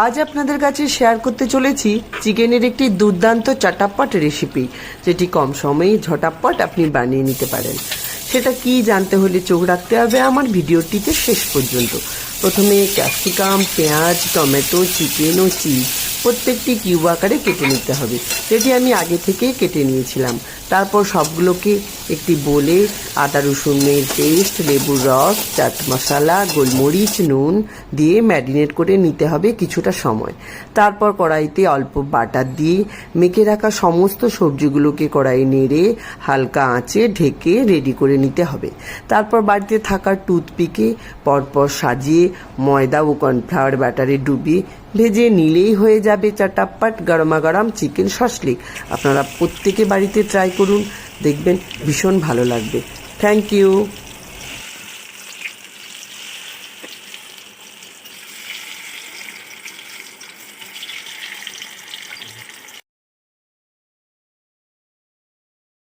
আজ আপনাদের কাছে শেয়ার করতে চলেছি চিকেনের একটি দুর্দান্ত চাটাপ্পট রেসিপি যেটি কম সময়ে ঝটাপ্পট আপনি বানিয়ে নিতে পারেন। সেটা কি জানতে হলে চোখ রাখতে হবে আমার ভিডিওটিতে শেষ পর্যন্ত। প্রথমে ক্যাপসিকাম, পেঁয়াজ, টমেটো, চিকেন ও চিজ প্রত্যেকটি কিউব আকারে কেটে নিতে হবে, যেটি আমি আগে থেকেই কেটে নিয়েছিলাম। তারপর সবগুলোকে একটি বলে আদা রসুনের পেস্ট, লেবুর রস, চাট মশলা, গোলমরিচ, নুন দিয়ে ম্যারিনেট করে নিতে হবে কিছুটা সময়। তারপর কড়াইতে অল্প বাটার দিয়ে মেখে রাখা সমস্ত সবজিগুলোকে কড়াই নেড়ে হালকা আঁচে ঢেকে রেডি করে নিতে হবে। তারপর বাড়িতে থাকা টুথপিকে পরপর সাজিয়ে ময়দা ও কর্নফ্লাওয়ার ব্যাটারে ডুবিয়ে ভেজে নিলেই হয়ে যাবে চাটাপ্পাট গরমা গরম চিকেন সসলিক। আপনারা প্রত্যেকে বাড়িতে ট্রাই করুন। দেখবেন ভীষণ ভালো লাগবে। Thank you